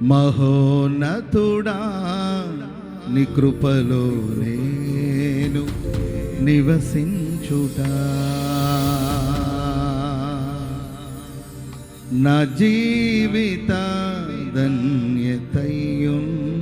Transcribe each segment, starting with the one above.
మహోన్నతుడా నీ కృపలో నేను నివసించుడా నా జీవిత ధన్యతయున్నది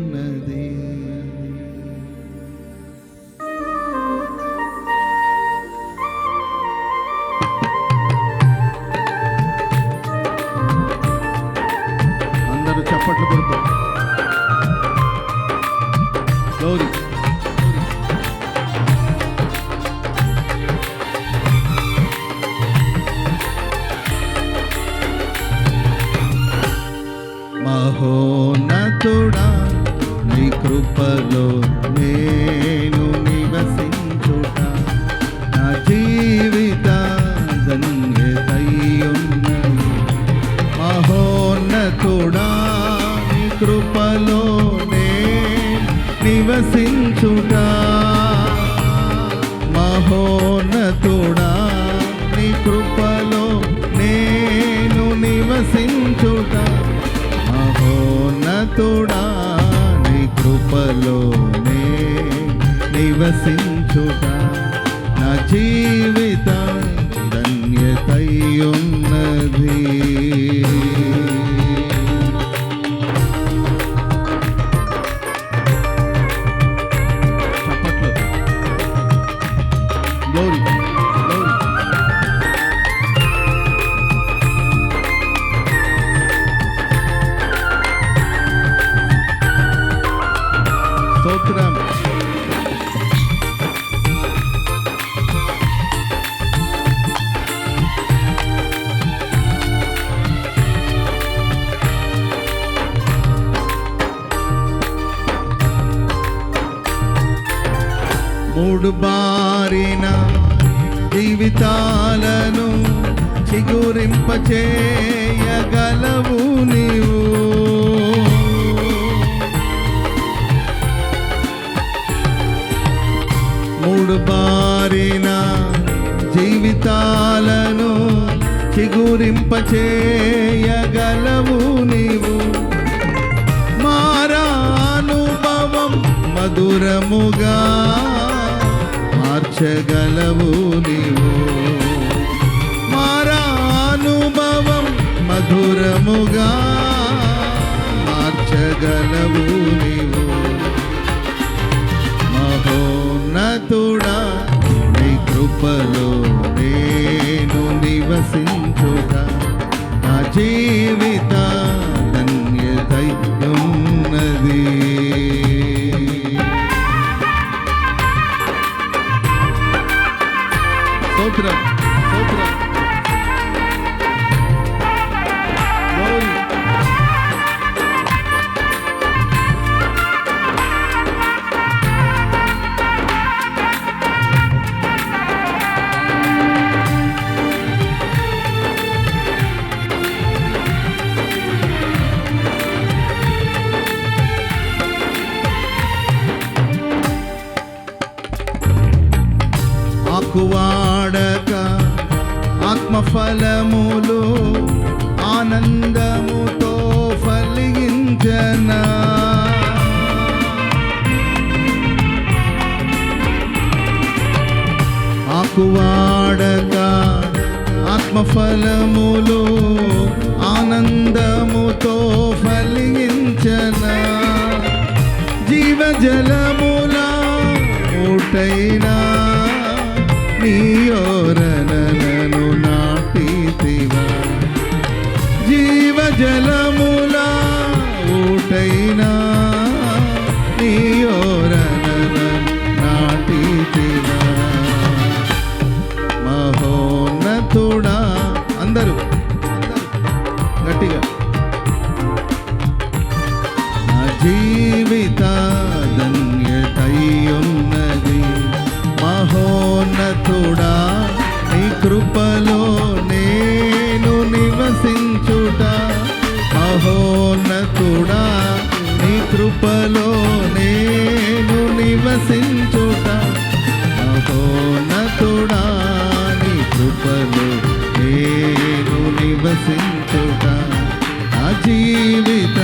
కృపలో నివసించుట నా జీవిత ధన్యతయున్నది స్తోత్రం. మూడు బారిన జీవితాలను చిగురింపచేయగలవు నీవు. చిగురింపచేయగలవు నీవు. మారానుభవం మధురముగా మార్చగలవు నీవు. మారానుభవం మధురముగా మార్చగలవు ఆనందముతో ఫలించనా? ఆకువాడక ఆత్మఫలములు ఆనందముతో ఫలించనా? జీవజలముల ఊటైనా జలములా ఊటైనా నేను నివసించుట నా జీవిత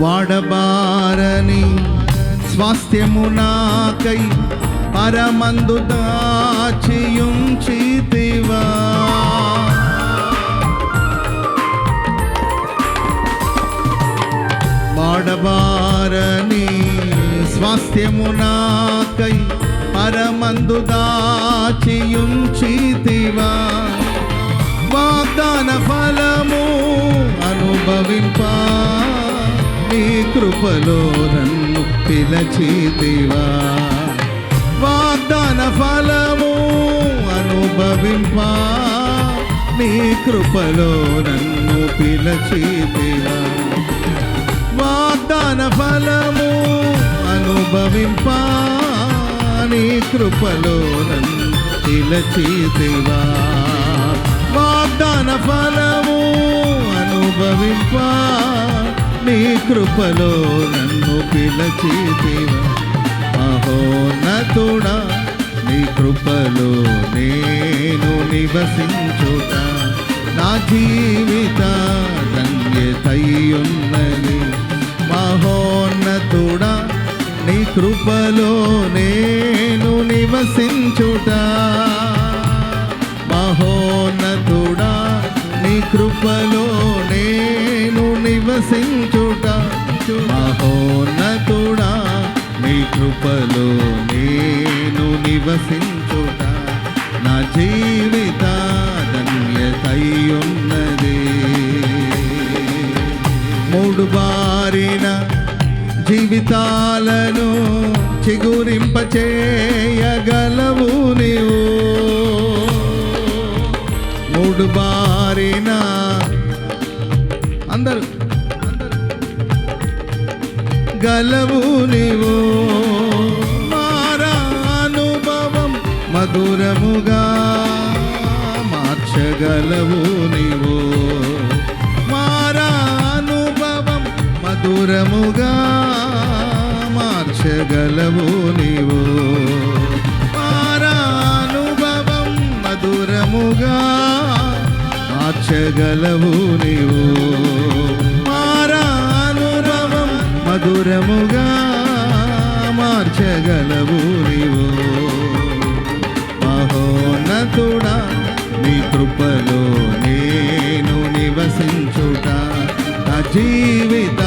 వాడబారని స్వాస్థ్యము నాకై పరమందు దాచియుంచితివా వాడబారని స్వాస్థ్యము నాకై పరమందు దాచియుంచితివా వాగ్దాన ఫలము అనుభవింప కృపలో నన్ను పిలచితివా వాగ్దాన ఫలము అనుభవింప. నీ కృపలో నన్ను పిలచితివా వాగ్దాన ఫలము అనుభవింప. నీ కృపలో నన్ను పిలచితివా వాగ్దాన ఫలము అనుభవింపా. నీ కృపలో నన్ను పిలచితివా మహోన్నతుడా నీ కృపలో నేను నివసించుట నా జీవిత ధన్యతయ్యున్నది మహోన్నతుడా నీ కృపలో నేను నివసించుట మహోన్నతుడా నీ కృపలో నేను నివసించు మహోన్నతుడా నీ కృపలో నేను నివసించుట. నా జీవిత ధన్యతయ్యున్నది మూడు బారిన జీవితాలను చిగురింపచేయగలవు నీవు. మూడు బారి గలవు నీవు. మారానుభవం మధురముగా మార్చగలవు నీవు. మారానుభవం మధురముగా మార్చగలవు నీవు. మారానుభవం మధురముగా మార్చగలవు నీవు. మధురముగా మార్చగలవు నీవు. మహోన్నతుడా నీ కృపలో నేను నివసించుట నా జీవిత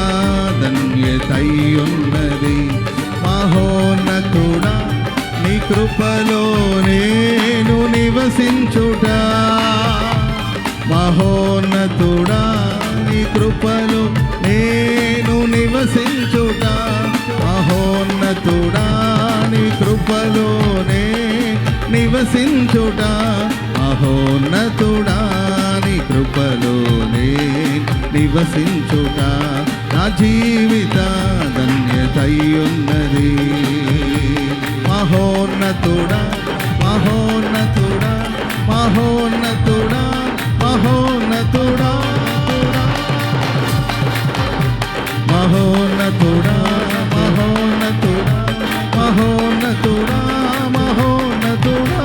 ధన్యతయున్నది మహోన్నతుడా నీ కృపలో నేను నివసించుట మహోన్నతుడా నీ కృపలో నేను నివసించుట మహోన్నతుడా నీ కృపలోనే నివసించుట మహోన్నతుడా నీ కృపలోనే నివసించుట. నా జీవిత ధన్యతయ్యున్నది మహోన్నతుడా మహోన్నతుడా మహోన్నతుడా మహోన్నతుడా. మహోన్నతుడా మహోన్నతుడా మహోన్నతుడా మహోన్నతుడా.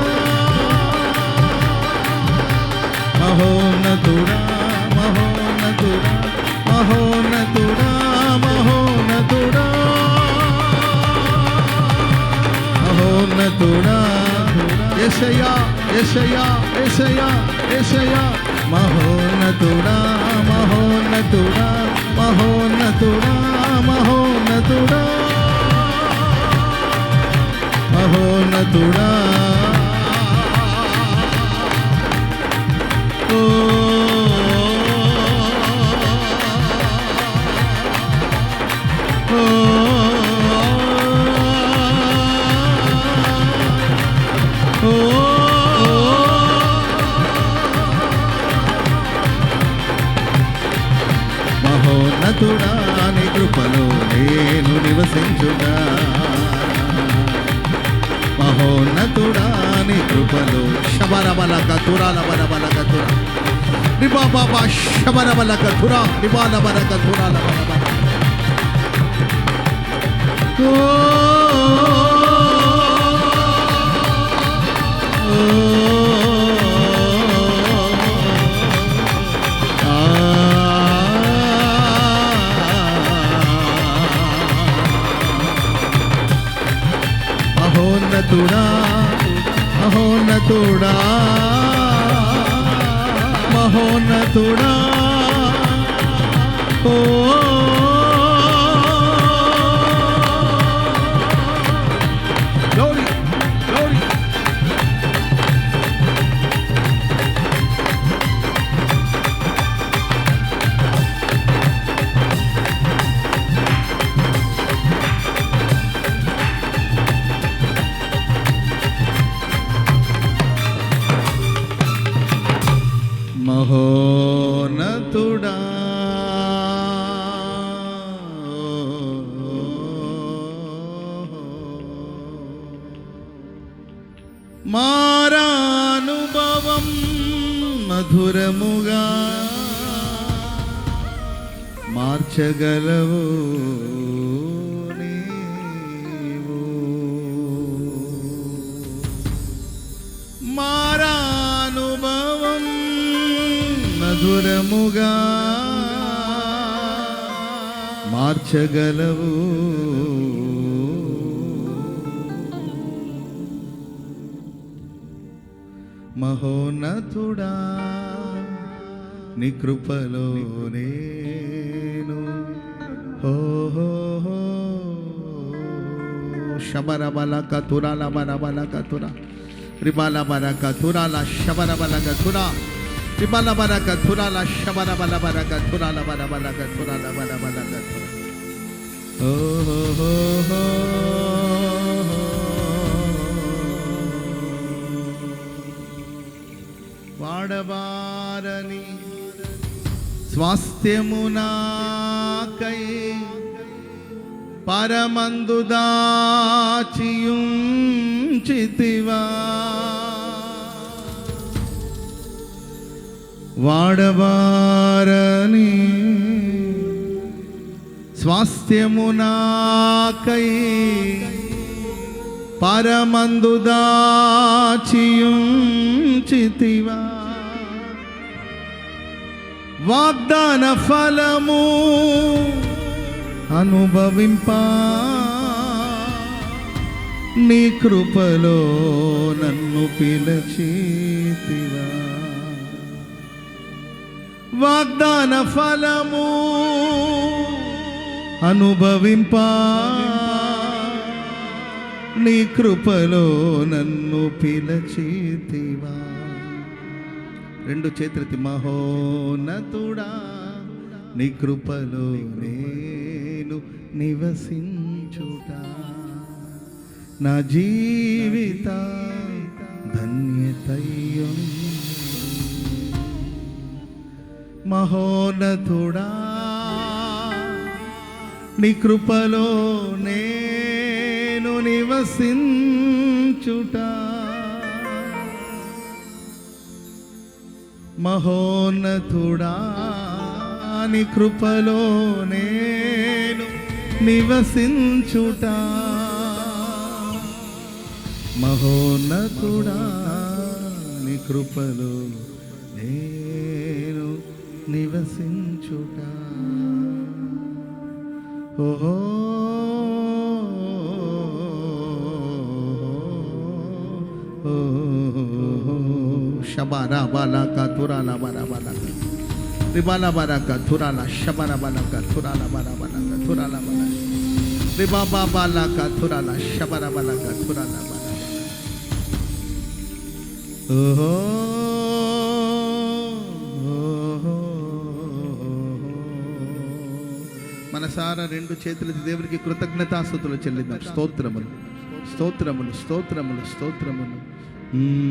మహోన్నతుడా మహోన్నతుడా మహోన్నతుడా మహోన్నతుడా. మహోన్నతుడా యశయా యశయా యశయా యశయా మహోన్నతుడా మహోన్నతుడా మహోన్నతుడా మహోన్నతుడా. మహోన్నతుడా. ఓ ఓ Iba baba shaba na bala ka thura, iba na bala ka thura na. మధురముగా మార్చగలవు నీవు. మారానుభవం మధురముగా మార్చగలవు మహోన్నతుడా నీ కృపలో నేను. హో హో హో. శబర బల కతురాల బల బల కతుర రిబాల బల కతురాల శబర బల కతుర హో స్వాస్థ్యమునాకై పరమందు దాచియుంచితివా. వాడబారని స్వాస్థ్యమునాకై పరమందు దాచియుంచితివా. వాగ్దాన ఫలము అనుభవింప. నీ కృపలో నన్ను పిలచేతివా వాగ్దాన ఫలము అనుభవింప. నీ కృపలో నన్ను పిలచేతివా రెండు చేతులెత్తి మహోన్నతుడా నీ కృపలో నేను నివసించుట. నా జీవిత ధన్యతయ్యం మహోన్నతుడా నీ కృపలో నేను నివసించుట. మహోన్నతుడా నీ కృపలో నేను నివసించుట. మహోన్నతుడా నీ కృపలో నేను నివసించుట. ఓహో షబారా బాలాక తురాల బారా బాలాక రిబాల బారాక తురాల షబర బాలాక తురాల బారా బాలాక తురాల బాలా రిబాబా బాలాక తురాల షబర బాలాక తురాల బారా ఓహో మనసారా రెండు చేతులు దేవునికి కృతజ్ఞతాస్థుతులు చెల్లిద్దాం. స్తోత్రములు. స్తోత్రములు స్తోత్రములు స్తోత్రములు. Mm-hmm.